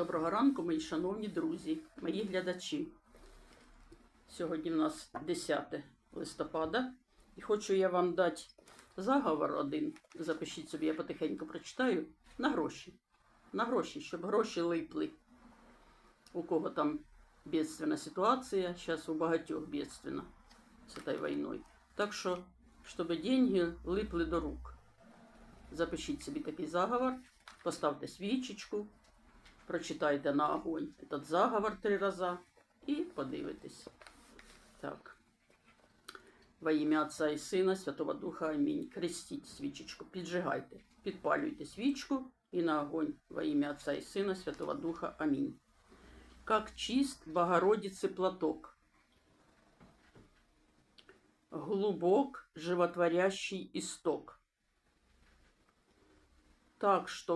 Доброго ранку, мої шановні друзі, мої глядачі. Сьогодні в нас 10 листопада, і хочу я вам дати заговор один. Запишіть собі, я потихеньку прочитаю. На гроші. На гроші, щоб гроші липли. У кого там бедственна ситуація, зараз у багатьох бедственна з цією війною. Так що, щоб деньги липли до рук. Запишіть собі такий заговор, поставте свічечку, прочитайте на огонь этот заговор три рази і подивитесь. Так. Во ім'я Отця і Сина, Святого Духа, Амінь. Крестіть свічечку, піджигайте, підпалюйте свічку і на огонь во ім'я Отця і Сина, Святого Духа, Амінь. Как чист Богородицы платок, глубок животворящий исток. Так что